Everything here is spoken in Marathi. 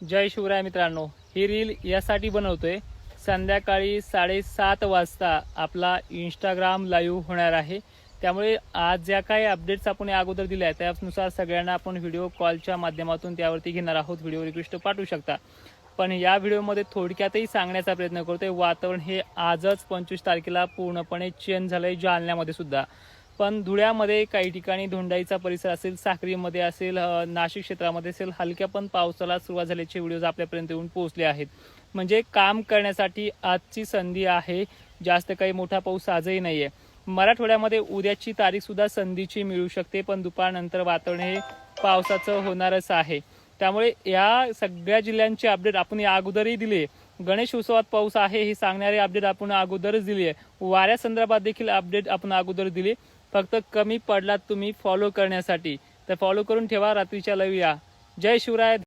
जय शिवराय मित्रांनो ही रील यासाठी बनवतोय. संध्याकाळी साडेसात वाजता आपला इंस्टाग्राम लाईव्ह होणार आहे. त्यामुळे आज ज्या काही अपडेट्स आपण या अगोदर दिल्या आहेत त्यानुसार सगळ्यांना आपण व्हिडिओ कॉलच्या माध्यमातून त्यावरती घेणार आहोत. व्हिडिओ रिक्वेस्ट पाठवू शकता. पण या व्हिडिओमध्ये थोडक्यातही सांगण्याचा प्रयत्न करतोय वातावरण हे आजच पंचवीस तारखेला पूर्णपणे चेंज झालंय जालन्यामध्ये सुद्धा. पण धुळ्यामध्ये काही ठिकाणी धोंडाईचा परिसर असेल साक्रीमध्ये असेल नाशिक क्षेत्रामध्ये असेल हलक्या पण पावसाला सुरुवात झाल्याचे व्हिडिओज आपल्यापर्यंत येऊन पोहोचले आहेत. म्हणजे काम करण्यासाठी आजची संधी आहे जास्त काही मोठा पाऊस आजही नाहीये. मराठवाड्यामध्ये उद्याची तारीख सुद्धा संधीची मिळू शकते पण दुपारनंतर वातावरण हे पावसाचं होणारच आहे. त्यामुळे या सगळ्या जिल्ह्यांचे अपडेट आपण या अगोदरही दिले. गणेश उत्सवात पाऊस आहे हे सांगणारे अपडेट आपण अगोदरच दिले. आहे वाऱ्या संदर्भात देखील अपडेट आपण अगोदर दिले. फक्त कमी पडलात तुम्ही फॉलो करण्यासाठी. तर फॉलो करून ठेवा रात्रीच्या लाईव्ह या जय शिवराय.